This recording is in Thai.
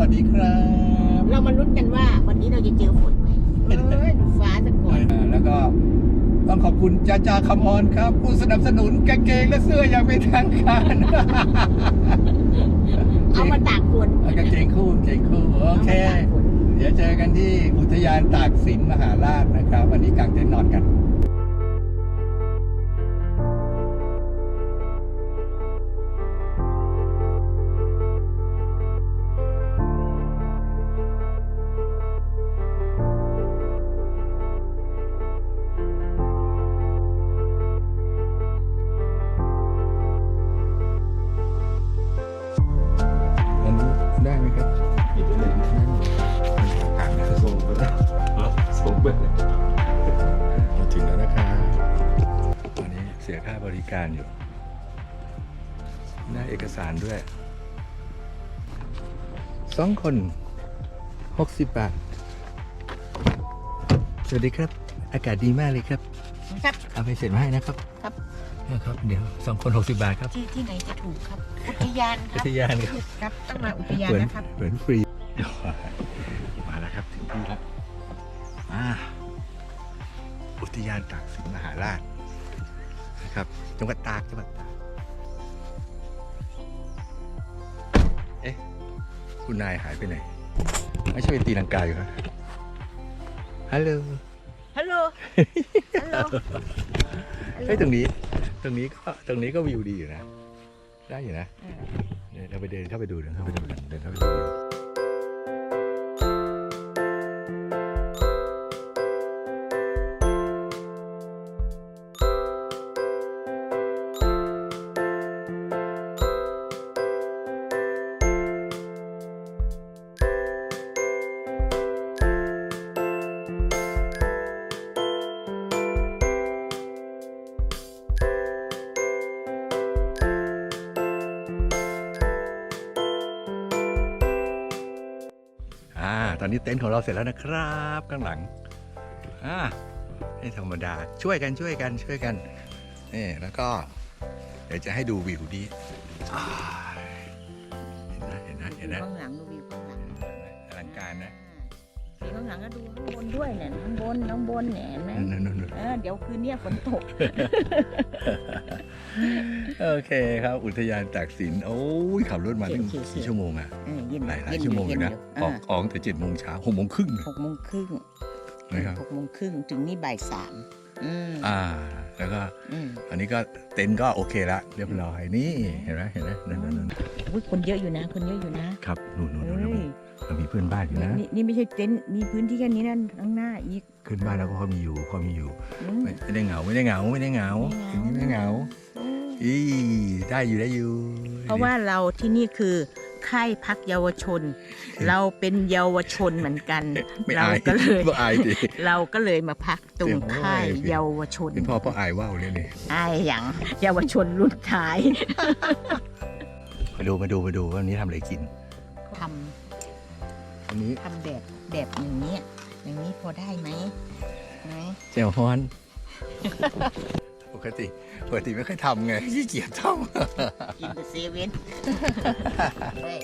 วัสดีครับ เรามาลุ้นกันว่าวันนี้เราจะเจอฝนไหมเออยดูฟ้าสะกก่อนแล้วก็ต้องขอบคุณจาจาคำออนครับ ผู้สนับสนุนกางเกงและเสื้ออย่างเป็นทางการเอามาตากฝนกางเกงคู่กางเกงคู่โอเค เดี๋ยวเจอกันที่อุทยานตากสินมหาราชนะครับ วันนี้กางเต็นท์นอนกัน ส่งไปแล้วมาถึงแล้วนะครับตอนนี้เสียค่าบริการอยู่ได้เอกสารด้วยสองคนหกสิบบาท สวัสดีครับ อากาศดีมากเลยครับครับ เอาไปเสร็จมาให้นะครับครับนะครับ เดี๋ยวสองคนหกสิบบาทครับ ที่ที่ไหนจะถูกครับ อุทยานคอุรับทยานครับ ครับ ต้องมาอุทยานเหมือนนะครับ เหมือนฟรี ยานตากสินมหาราชนะครับจังหวัดตากจังหวัดตากเอ๊ะคุณนายหายไปไหนไม่ใช่ไปตีลังกาอยู่ครับฮัลโหลฮัลโหลฮัลโหลเฮ้ยตรงนี้ ตรงนี้ก็ตรงนี้ก็วิวดีอยู่นะ ได้อยู่นะเดี๋ยวเราไปเดินเข้าไปดูเดินเข้าไปดูกันเดินเข้าไปดู ตอนนี้เต็นท์ของเราเสร็จแล้วนะครับข้างหลังอ่าไม่ธรรมดาช่วยกันช่วยกันช่วยกันนี่แล้วก็ เดี๋ยวจะให้ดูวิวดีอ่าเห็นนะเห็นนะเห็นนะข้างหลังดูวิวข้างหลังอลังการนะ สีข้างหลังก็ดูข้างบนด้วยเนี่ยข้างบนข้างบนเนี่ยเห็นไหมนั่นนั่นนั่นเออเดี๋ยวคืนเนี้ยฝนตกโอเคครับ อุทยานตากสิน โอ้ยขับรถมาตั้งชิวๆ กี่ชั่วโมงอะเออเย็นหลายหลายเนชั่วโมงอยู่นะเออกออกแต่เจ็ดโมงเช้าหกโมงครึ่งหกโมงครึ่งนะครับ หกโมงครึ่งถึงนี่บ่ายสามอืมอ่า แล้วก็อืมอันนี้ก็เต็นท์ก็โอเคละเรียบร้อยนี่เห็นไหมเห็นไหมนั่นนั่นนั่นอุ๊ยคนเยอะอยู่นะ คนเยอะอยู่นะครับนู่นนู่นเฮ้นู่นเรามีย เรามีเพื่อนบ้านอยู่นะ นี่นี่ไม่ใช่เต็นท์มีพื้นที่แค่นี้นั่นข้างหน้าอีกเพื่อนบ้านเราก็พอมีอยู่พอมีอยู่ อืม ไม่ไม่ได้เหงาไม่ได้เหงาไม่ได้เหงาไม่อย่างนี้เหงา ไม่เหงาอีได้อยู่ได้อยู่เพราะว่าเราที่นี่คือค่ายพักเยาวชน เราเป็นเยาวชนเหมือนกัน ไม่เราอายก็เลย ไม่อายดิ เราก็เลยมาพักตรงเดี๋ยวค่ายโอ้ยเยาวชนเป็นพ่อพ่ออายว่าวเลยนี่อายอย่างเยาวชนรุ่นท้ายมาดูมาดูมาดูว่าวันนี้ทำอะไรกินท อันนี้ำทำแบบแบบอย่างนี้ยอย่างนี้พอได้ไหมไหมแจ่วฮ้อน ปกติปกติไม่ค่อยทำไงขี้เกียจทำ กินแต่เซเว่นเฮ้ย